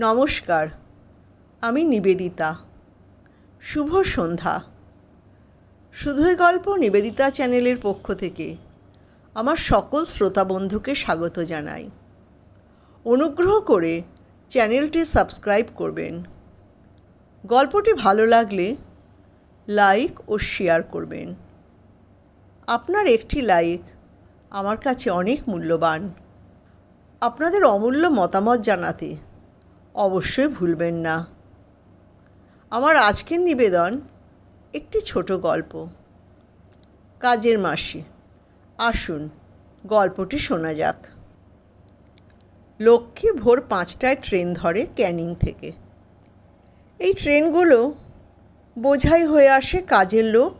নমস্কার, আমি নিবেদিতা। শুভ সন্ধ্যা। শুধুই গল্প নিবেদিতা চ্যানেলের পক্ষ থেকে আমার সকল শ্রোতা বন্ধুকে স্বাগত জানাই। অনুগ্রহ করে চ্যানেলটি সাবস্ক্রাইব করবেন। গল্পটি ভালো লাগলে লাইক ও শেয়ার করবেন। আপনার একটি লাইক আমার কাছে অনেক মূল্যবান। আপনাদের অমূল্য মতামত জানাতে অবশ্যই ভুলবেন না। আমার আজকের নিবেদন একটি ছোট গল্প। কাজের মাসি, আসুন গল্পটি শোনা যাক। লক্ষ্মী ভোর পাঁচটায় ট্রেন ধরে ক্যানিং থেকে। এই ট্রেনগুলো বোঝাই হয়ে আসে কাজের লোক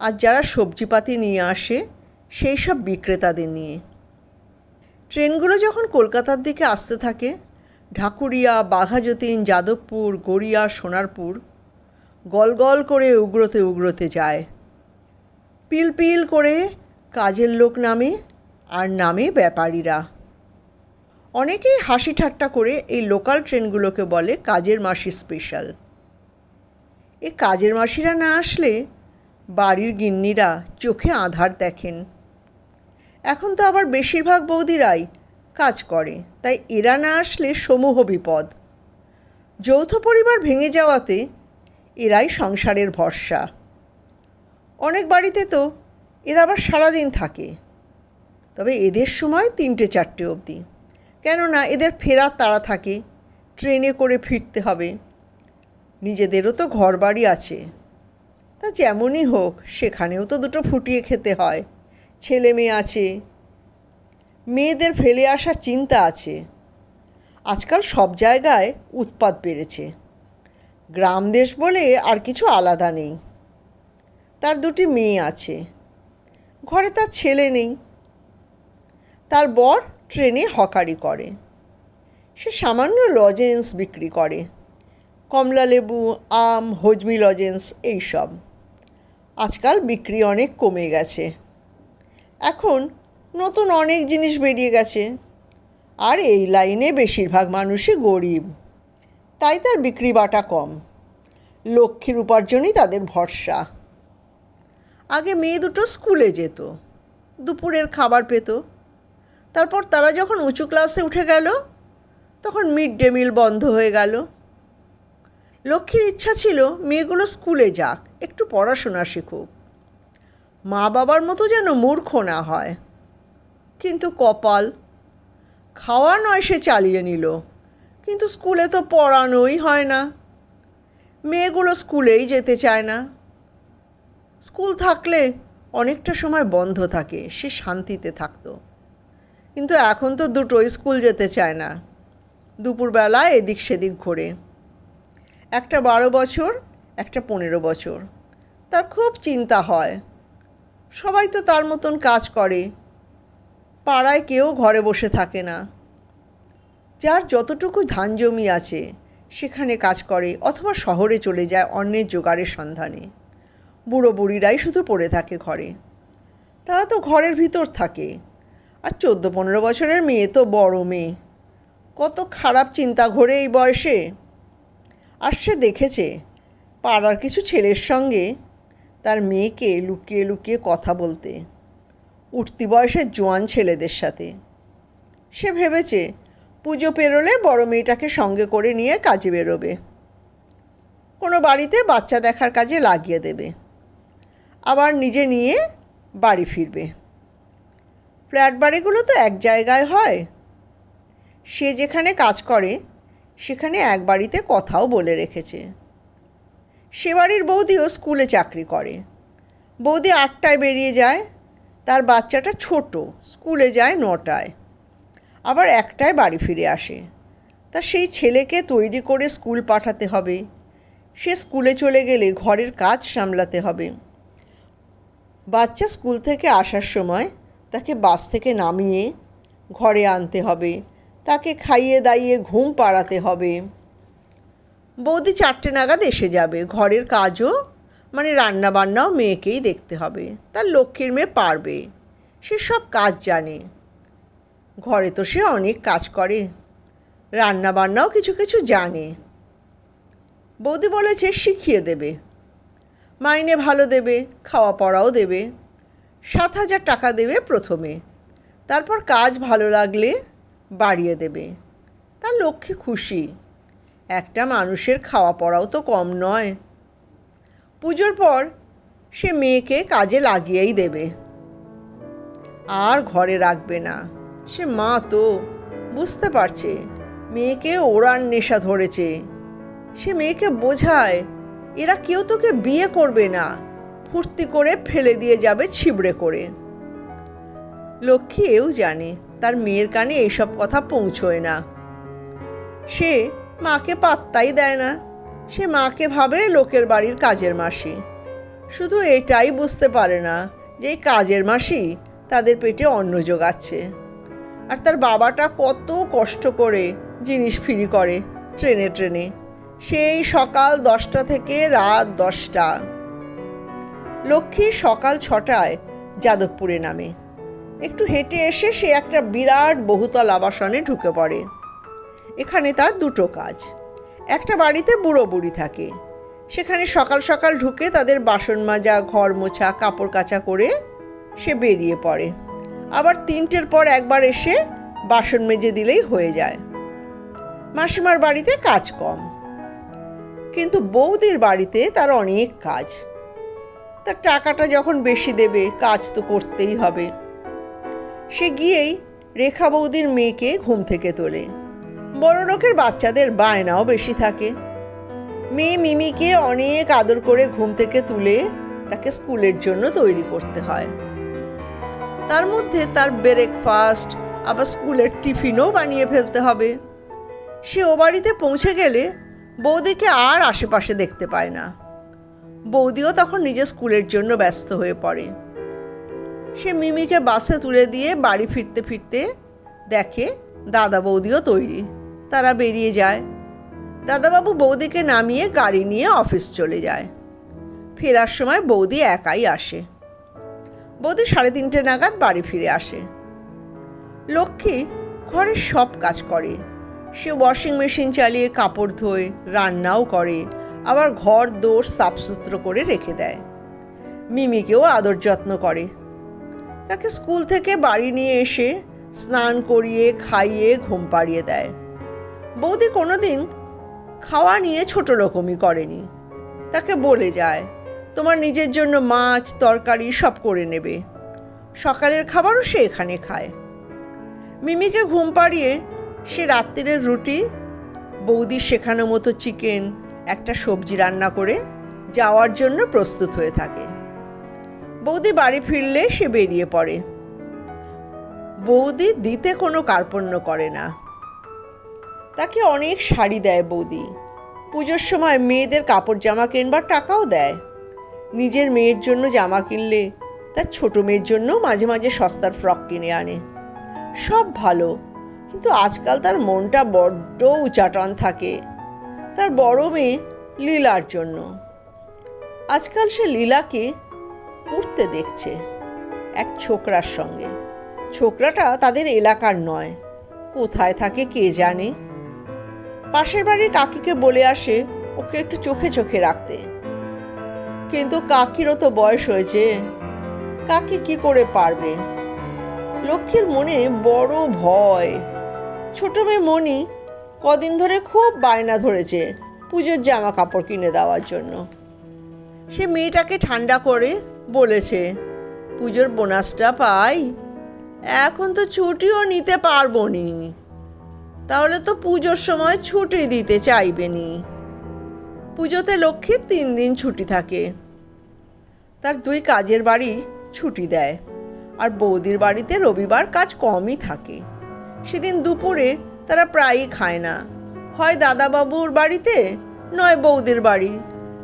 আর যারা সবজিপাতি নিয়ে আসে সেই সব বিক্রেতাদের নিয়ে। ট্রেনগুলো যখন কলকাতার দিকে আসতে থাকে ঢাকুরিয়া, বাঘাযতীন, যাদবপুর, গড়িয়া, সোনারপুর গল গল করে উগ্রতে উগ্রতে যায়। পিল পিল করে কাজের লোক নামে আর নামে ব্যাপারীরা। অনেকেই হাসি ঠাট্টা করে এই লোকাল ট্রেনগুলোকে বলে কাজের মাসি স্পেশাল। এই কাজের মাসিরা না আসলে বাড়ির গিন্নিরা চোখে আধার দেখেন। এখন তো আবার বেশিরভাগ বৌদিরাই কাজ করে। তাই এরা না আসলে সমূহ বিপদ। যৌথ পরিবার ভেঙে যাওয়াতে এরাই সংসারের ভরসা। অনেক বাড়িতে তো এরা আবার সারাদিন থাকে। তবে এদের সময় তিনটে চারটে অবধি। কেননা এদের ফেরার তাড়া থাকে, ট্রেনে করে ফিরতে হবে। নিজেদেরও তো ঘর বাড়ি আছে। তা যেমনই হোক, সেখানেও তো দুটো ফুটিয়ে খেতে হয়। ছেলে মেয়ে আছে মেয়েদের ফেলে আসার চিন্তা আছে। আজকাল সব জায়গায় উৎপাত বেড়েছে। গ্রাম দেশ বলে আর কিছু আলাদা নেই। তার দুটি মেয়ে আছে। ঘরে তার ছেলে নেই। তার বর ট্রেনে হকারি করে। সে সামান্য লজেন্স বিক্রি করে। কমলা লেবু, আম, হজমি লজেন্স এইসব। আজকাল বিক্রি অনেক কমে গেছে। এখন নতুন অনেক জিনিস বেরিয়ে গেছে। আর এই লাইনে বেশিরভাগ মানুষই গরিব। তাই তার বিক্রি বাটা কম। লক্ষ্মীর উপার্জনই তাদের ভরসা। আগে মেয়ে দুটো স্কুলে যেত। দুপুরের খাবার পেত। তারপর তারা যখন উঁচু ক্লাসে উঠে গেল, তখন মিড ডে মিল বন্ধ হয়ে গেল। লক্ষ্মীর ইচ্ছা ছিল মেয়েগুলো স্কুলে যাক, একটু পড়াশোনা শিখুক। মা বাবার মতো যেন মূর্খ না হয়। কিন্তু কপাল। খাওয়া নয় সে চালিয়ে নিল। কিন্তু স্কুলে তো পড়ানোই হয় না। মেয়েগুলো স্কুলেই যেতে চায় না। স্কুল থাকলে অনেকটা সময় বন্ধ থাকে, সে শান্তিতে থাকতো। কিন্তু এখন তো দুটোই স্কুল যেতে চায় না। দুপুরবেলা এদিক সেদিক ঘোরে। একটা বারো বছর, একটা পনেরো বছর। তার খুব চিন্তা হয়। সবাই তো তার মতন কাজ করে। পাড়ায় কেউ ঘরে বসে থাকে না। যার যতটুকু ধান জমি আছে, সেখানে কাজ করে অথবা শহরে চলে যায় অন্যের জোগাড়ের সন্ধানে। বুড়ো বুড়িরাই শুধু পড়ে থাকে ঘরে। তারা তো ঘরের ভিতর থাকে। আর চোদ্দ পনেরো বছরের মেয়ে তো বড় মেয়ে। কত খারাপ চিন্তা ঘোরে এই বয়সে। আর সে দেখেছে, পাড়ার কিছু ছেলের সঙ্গে তার মেয়েকে লুকিয়ে লুকিয়ে কথা বলতে। উঠতি বয়সের জোয়ান ছেলেদের সাথে। সে ভেবেছে পুজো পেরোলে বড় মেয়েটাকে সঙ্গে করে নিয়ে কাজে বেরোবে। কোনো বাড়িতে বাচ্চা দেখার কাজে লাগিয়ে দেবে। আবার নিজে নিয়ে বাড়ি ফিরবে। ফ্ল্যাট বাড়িগুলো তো এক জায়গায় হয়। সে যেখানে কাজ করে, সেখানে এক বাড়িতে কথাও বলে রেখেছে। সে বাড়ির বৌদিও স্কুলে চাকরি করে। বৌদি আটটায় বেরিয়ে যায় তার বাচ্চাটা ছোট, স্কুলে যায় নটায়। আবার একটায় বাড়ি ফিরে আসে। তা সেই ছেলেকে তৈরি করে স্কুল পাঠাতে হবে। সে স্কুলে চলে গেলে ঘরের কাজ সামলাতে হবে। বাচ্চা স্কুল থেকে আসার সময় তাকে বাস থেকে নামিয়ে ঘরে আনতে হবে। তাকে খাইয়ে দাইয়ে ঘুম পাড়াতে হবে। বৌদি চারটে নাগাদ এসে যাবে। ঘরের কাজও মানে রান্না বান্নাও মেয়েকেই দেখতে হবে। তার লক্ষ্মীর মেয়ে পারবে। সে সব কাজ জানে। ঘরে তো সে অনেক কাজ করে। রান্না বান্নাও কিছু কিছু জানে। বৌদি বলেছে শিখিয়ে দেবে। মাইনে ভালো দেবে, খাওয়া পড়াও দেবে। সাত হাজার টাকা দেবে প্রথমে। তারপর কাজ ভালো লাগলে বাড়িয়ে দেবে। তার লক্ষ্মী খুশি। একটা মানুষের খাওয়া পড়াও তো কম নয়। পুজোর পর সে মেয়েকে কাজে লাগিয়েই দেবে। আর ঘরে রাখবে না। সে মা তো, বুঝতে পারছে, মেয়েকে ওড়ার নেশা ধরেছে। সে মেয়েকে বোঝায়, এরা কেউ তোকে বিয়ে করবে না, ফুর্তি করে ফেলে দিয়ে যাবে ছিবড়ে করে। লক্ষ্মী এও জানে, তার মেয়ের কানে এইসব কথা পৌঁছয় না। সে মাকে পাত্তাই দেয় না। সে মাকে ভাবে লোকের বাড়ির কাজের মাসি। শুধু এটাই বুঝতে পারে না যে এই কাজের মাসি তাদের পেটে অন্ন জোগাচ্ছে। আর তার বাবাটা কত কষ্ট করে জিনিস ফিরি করে ট্রেনে ট্রেনে। সেই সকাল দশটা থেকে রাত দশটা। লক্ষ্মী সকাল ছটায় যাদবপুরে নামে। একটু হেঁটে এসে সে একটা বিরাট বহুতল আবাসনে ঢুকে পড়ে। এখানে তার দুটো কাজ। একটা বাড়িতে বুড়ো বুড়ি থাকে। সেখানে সকাল সকাল ঢুকে তাদের বাসন মাজা, ঘর মোছা, কাপড় কাচা করে সে বেরিয়ে পড়ে। আবার তিনটের পর একবার এসে বাসন মেজে দিলেই হয়ে যায়। মাসিমার বাড়িতে কাজ কম। কিন্তু বৌদির বাড়িতে তার অনেক কাজ। তার টাকাটা যখন বেশি দেবে, কাজ তো করতেই হবে। সে গিয়েই রেখা বৌদির মেয়েকে ঘুম থেকে তোলে। বড় লোকের বাচ্চাদের বায়নাও বেশি থাকে। মেয়ে মিমিকে অনেক আদর করে ঘুম থেকে তুলে তাকে স্কুলের জন্য তৈরি করতে হয়। তার মধ্যে তার ব্রেকফাস্ট আবার স্কুলের টিফিনও বানিয়ে ফেলতে হবে। সে ও বাড়িতে পৌঁছে গেলে বৌদিকে আর আশেপাশে দেখতে পায় না। বৌদিও তখন নিজের স্কুলের জন্য ব্যস্ত হয়ে পড়ে। সে মিমিকে বাসে তুলে দিয়ে বাড়ি ফিরতে ফিরতে দেখে দাদা বৌদিও তৈরি। তারা বেরিয়ে যায়। দাদাবাবু বৌদিকে নামিয়ে গাড়ি নিয়ে অফিস চলে যায়। ফেরার সময় বৌদি একাই আসে। বৌদি সাড়ে তিনটে নাগাদ বাড়ি ফিরে আসে। লক্ষ্মী ঘরের সব কাজ করে। সে ওয়াশিং মেশিন চালিয়ে কাপড় ধোয়, রান্নাও করে, আবার ঘর, দোর সাফসুত্র করে রেখে দেয়। মিমিকেও আদর যত্ন করে। তাকে স্কুল থেকে বাড়ি নিয়ে এসে স্নান করিয়ে, খাইয়ে, ঘুম পাড়িয়ে দেয়। বৌদি কোনোদিন খাওয়া নিয়ে ছোট রকমই করেনি। তাকে বলে যায়, তোমার নিজের জন্য মাছ, তরকারি সব করে নেবে। সকালের খাবারও সে এখানে খায়। মিমিকে ঘুম পাড়িয়ে সে রাত্রিরের রুটি বৌদির শেখানো মতো চিকেন, একটা সবজি রান্না করে যাওয়ার জন্য প্রস্তুত হয়ে থাকে। বৌদি বাড়ি ফিরলে সে বেরিয়ে পড়ে। বৌদি দিতে কোনো কার্পণ্য করে না। তাকে অনেক শাড়ি দেয় বৌদি। পুজোর সময় মেয়েদের কাপড় জামা কিনবার টাকাও দেয়। নিজের মেয়ের জন্য জামা কিনলে তার ছোট মেয়ের জন্য মাঝে মাঝে সস্তার ফ্রক কিনে আনে। সব ভালো, কিন্তু আজকাল তার মনটা বড্ড উচাটন থাকে। তার বড় মেয়ে লীলার জন্য। আজকাল সে লীলাকে উঠতে দেখছে এক ছোকরার সঙ্গে। ছোকরাটা তাদের এলাকার নয়, কোথায় থাকে কে জানে? পাশের বাড়ির কাকিকে বলে আসে, ওকে একটু চোখে চোখে রাখতে। কিন্তু কাকিরও তো বয়স হয়েছে। কাকি কি করে পারবে? লক্ষ্মীর মনে বড় ভয়। ছোট মেয়ে মনি কদিন ধরে খুব বায়না ধরেছে পুজোর জামা কাপড় কিনে দেওয়ার জন্য। সে মেয়েটাকে ঠান্ডা করে বলেছে, পুজোর বোনাসটা পাই। এখন তো ছুটিও নিতে পারব নি। তাহলে তো পুজোর সময় ছুটি দিতে চাইবেনি। পুজোতে লক্ষ্মীর তিন দিন ছুটি থাকে। তার দুই কাজের বাড়ি ছুটি দেয়। আর বৌদির বাড়িতে রবিবার কাজ কমই থাকে। সেদিন দুপুরে তারা প্রায়ই খায় না। হয় দাদাবাবুর বাড়িতে, নয় বৌদির বাড়ি,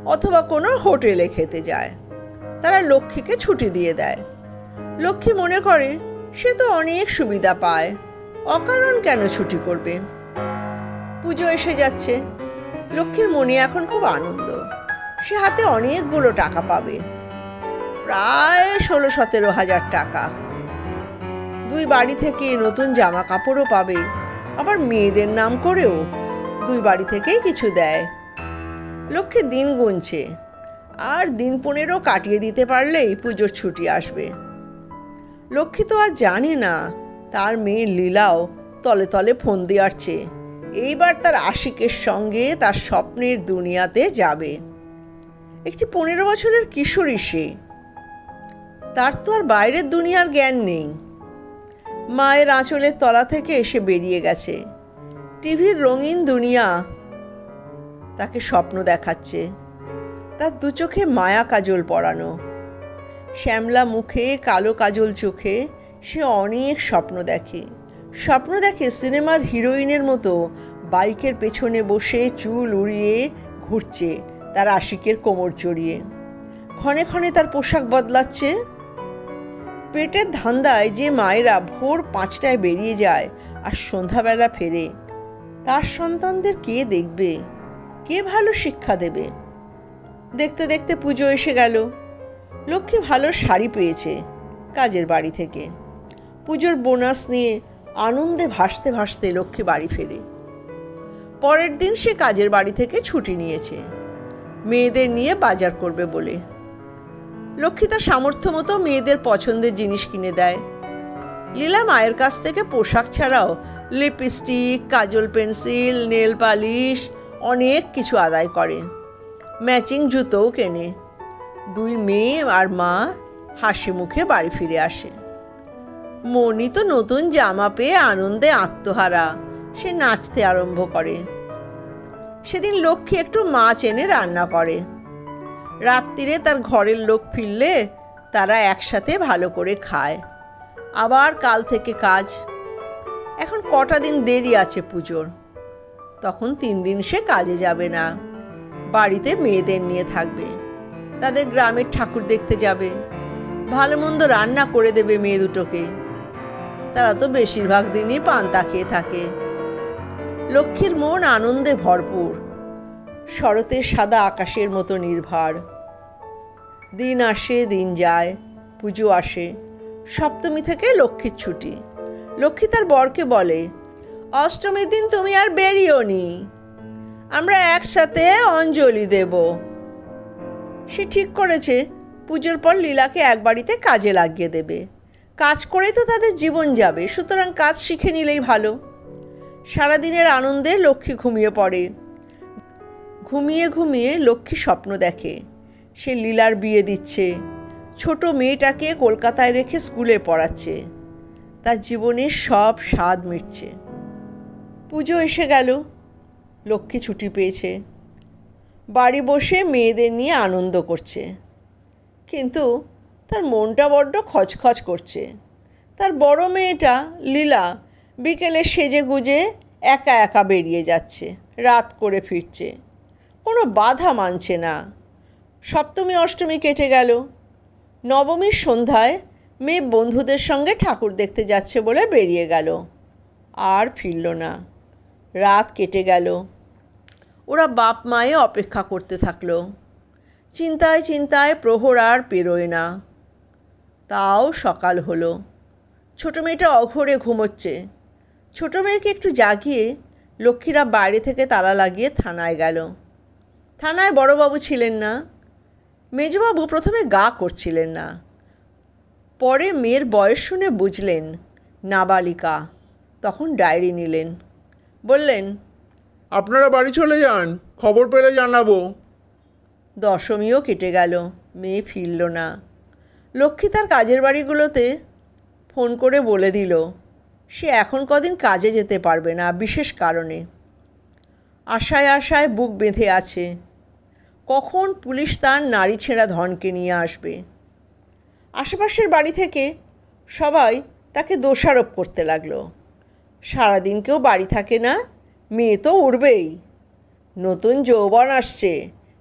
অথবা কোনো হোটেলে খেতে যায়। তারা লক্ষ্মীকে ছুটি দিয়ে দেয়। লক্ষ্মী মনে করে, সে তো অনেক সুবিধা পায়। অকারণ কেন ছুটি করবে? পুজো এসে যাচ্ছে। লক্ষ্মীর মনে এখন খুব আনন্দ। সে হাতে অনেকগুলো টাকা পাবে। প্রায় ষোলো, সতেরো হাজার টাকা। দুই বাড়ি থেকে নতুন জামা কাপড়ও পাবে। আবার মেয়েদের নাম করেও দুই বাড়ি থেকেই কিছু দেয়। লক্ষ্মী দিন গুনছে। আর দিন পনেরো কাটিয়ে দিতে পারলেই পুজোর ছুটি আসবে। লক্ষ্মী তো আর জানে না তার মেয়ে লীলাও তলে তলে ফোন দিয়ারছে এইবার তার আশিকের সঙ্গে তার স্বপ্নের দুনিয়াতে যাবে। একটি পনেরো বছরের কিশোরী সে। তার তো আর বাইরের দুনিয়ার জ্ঞান নেই। মায়ের আঁচলের তলা থেকে এসে বেরিয়ে গেছে। টিভির রঙিন দুনিয়া তাকে স্বপ্ন দেখাচ্ছে। তার দু চোখে মায়া কাজল পরানো। শ্যামলা মুখে, কালো কাজল চোখে সে অনেক স্বপ্ন দেখে। স্বপ্ন দেখে সিনেমার হিরোইনের মতো বাইকের পেছনে বসে চুল উড়িয়ে ঘুরছে তার আশিকের কোমর জড়িয়ে। ক্ষণে ক্ষণে তার পোশাক বদলাচ্ছে। পেটের ধান্দায় যে মায়েরা ভোর পাঁচটায় বেরিয়ে যায় আর সন্ধ্যাবেলা ফেরে, তার সন্তানদের কে দেখবে? কে ভালো শিক্ষা দেবে? দেখতে দেখতে পুজো এসে গেল। লক্ষ্মী ভালো শাড়ি পেয়েছে কাজের বাড়ি থেকে। পুজোর বোনাস নিয়ে আনন্দে ভাসতে ভাসতে লক্ষ্মী বাড়ি ফেরে। পরের দিন সে কাজের বাড়ি থেকে ছুটি নিয়েছে। মেয়েদের নিয়ে বাজার করবে বলে। লক্ষ্মী তার সামর্থ্য মতো মেয়েদের পছন্দের জিনিস কিনে দেয়। লীলা মায়ের কাছ থেকে পোশাক ছাড়াও lipstick, kajal pencil, nail polish, অনেক কিছু আদায় করে। ম্যাচিং জুতোও কেনে। দুই মেয়ে আর মা হাসি মুখে বাড়ি ফিরে আসে। মনি তো নতুন জামা পেয়ে আনন্দে আত্মহারা। সে নাচতে আরম্ভ করে। সেদিন লক্ষ্মী একটু মাছ এনে রান্না করে। রাত্রিরে তার ঘরের লোক ফিরলে তারা একসাথে ভালো করে খায়। আবার কাল থেকে কাজ। এখন কটা দিন দেরি আছে পুজোর। তখন তিন দিন সে কাজে যাবে না। বাড়িতে মেয়েদের নিয়ে থাকবে। তাদের গ্রামের ঠাকুর দেখতে যাবে। ভালো মন্দ রান্না করে দেবে মেয়ে দুটোকে। তারা তো বেশিরভাগ দিনই পান্তা খেয়ে থাকে। লক্ষ্মীর মন আনন্দে ভরপুর। শরতের সাদা আকাশের মতো নির্ভার। দিন আসে, দিন যায়, পুজো আসে, সপ্তমী থেকে লক্ষ্মীর ছুটি। লক্ষ্মী তার বরকে বলে, অষ্টমীর দিন তুমি আর বেরিও নি। আমরা একসাথে অঞ্জলি দেব। সে ঠিক করেছে, পুজোর পর লীলাকে এক বাড়িতে কাজে লাগিয়ে দেবে। কাজ করে তো তাদের জীবন যাবে, সুতরাং কাজ শিখে নিলেই ভালো। সারাদিনের আনন্দে লক্ষ্মী ঘুমিয়ে পড়ে। ঘুমিয়ে ঘুমিয়ে লক্ষ্মী স্বপ্ন দেখে। সে লীলার বিয়ে দিচ্ছে। ছোট মেয়েটাকে কলকাতায় রেখে স্কুলে পড়াচ্ছে। তার জীবনের সব স্বাদ মিটছে। পুজো এসে গেল। লক্ষ্মী ছুটি পেয়েছে। বাড়ি বসে মেয়েদের নিয়ে আনন্দ করছে। কিন্তু তার মনটা বড্ড খচখচ করছে। তার বড় মেয়েটা লীলা বিকেলে সেজে গুজে একা একা বেরিয়ে যাচ্ছে, রাত করে ফিরছে। কোনো বাধা মানছে না। সপ্তমী, অষ্টমী কেটে গেল। নবমীর সন্ধ্যায় মেয়ে বন্ধুদের সঙ্গে ঠাকুর দেখতে যাচ্ছে বলে বেরিয়ে গেল। আর ফিরল না। রাত কেটে গেল। ওরা বাপ মায়ে অপেক্ষা করতে থাকল। চিন্তায় চিন্তায় প্রহর আর পেরোয় না। তাও সকাল হলো। ছোটো মেয়েটা অঘরে ঘুমোচ্ছে। ছোটো মেয়েকে একটু জাগিয়ে লক্ষ্মীরা বাইরে থেকে তালা লাগিয়ে থানায় গেল। থানায় বড়বাবু ছিলেন না। মেজবাবু প্রথমে গা করছিলেন না। পরে মেয়ের বয়স শুনে বুঝলেন নাবালিকা। তখন ডায়েরি নিলেন। বললেন আপনারা বাড়ি চলে যান খবর পেলে জানাব। দশমীও কেটে গেল মেয়ে ফিরল না। লক্ষ্মী তার কাজের বাড়িগুলোতে ফোন করে বলে দিল, সে এখন কদিন কাজে যেতে পারবে না, বিশেষ কারণে। আশায় আশায় বুক বেঁধে আছে। কখন পুলিশ তার নারী ছেঁড়া ধনকে নিয়ে আসবে? আশেপাশের বাড়ি থেকে সবাই তাকে দোষারোপ করতে লাগল। সারাদিন কেউ বাড়ি থাকে না, মেয়ে তো উড়বেই। নতুন যৌবন আসছে,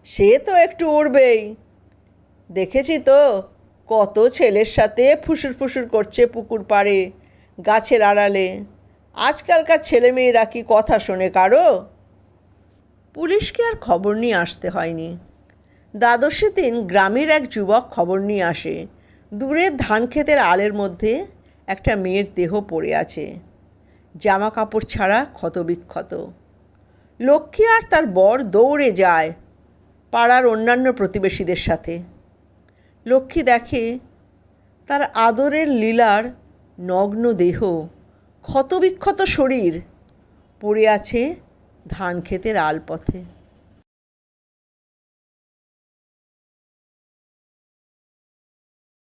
সে তো একটু উড়বেই। দেখেছি তো কত ছেলের সাথে ফুসুর ফুসুর করছে পুকুর পাড়ে, গাছের আড়ালে। আজকালকার ছেলেমেয়েরা কি কথা শোনে কারও? পুলিশকে আর খবর নিয়ে আসতে হয়নি। দ্বাদশী দিন গ্রামের এক যুবক খবর নিয়ে আসে। দূরের ধান ক্ষেতের আলের মধ্যে একটা মেয়ের দেহ পড়ে আছে। জামা কাপড় ছাড়া ক্ষতবিক্ষত। লক্ষ্মী আর তার বর দৌড়ে যায় পাড়ার অন্যান্য প্রতিবেশীদের সাথে। লক্ষ্মী দেখে তার আদরের লীলার নগ্ন দেহ ক্ষতবিক্ষত শরীর পড়ে আছে ধান ক্ষেতের আলপথে।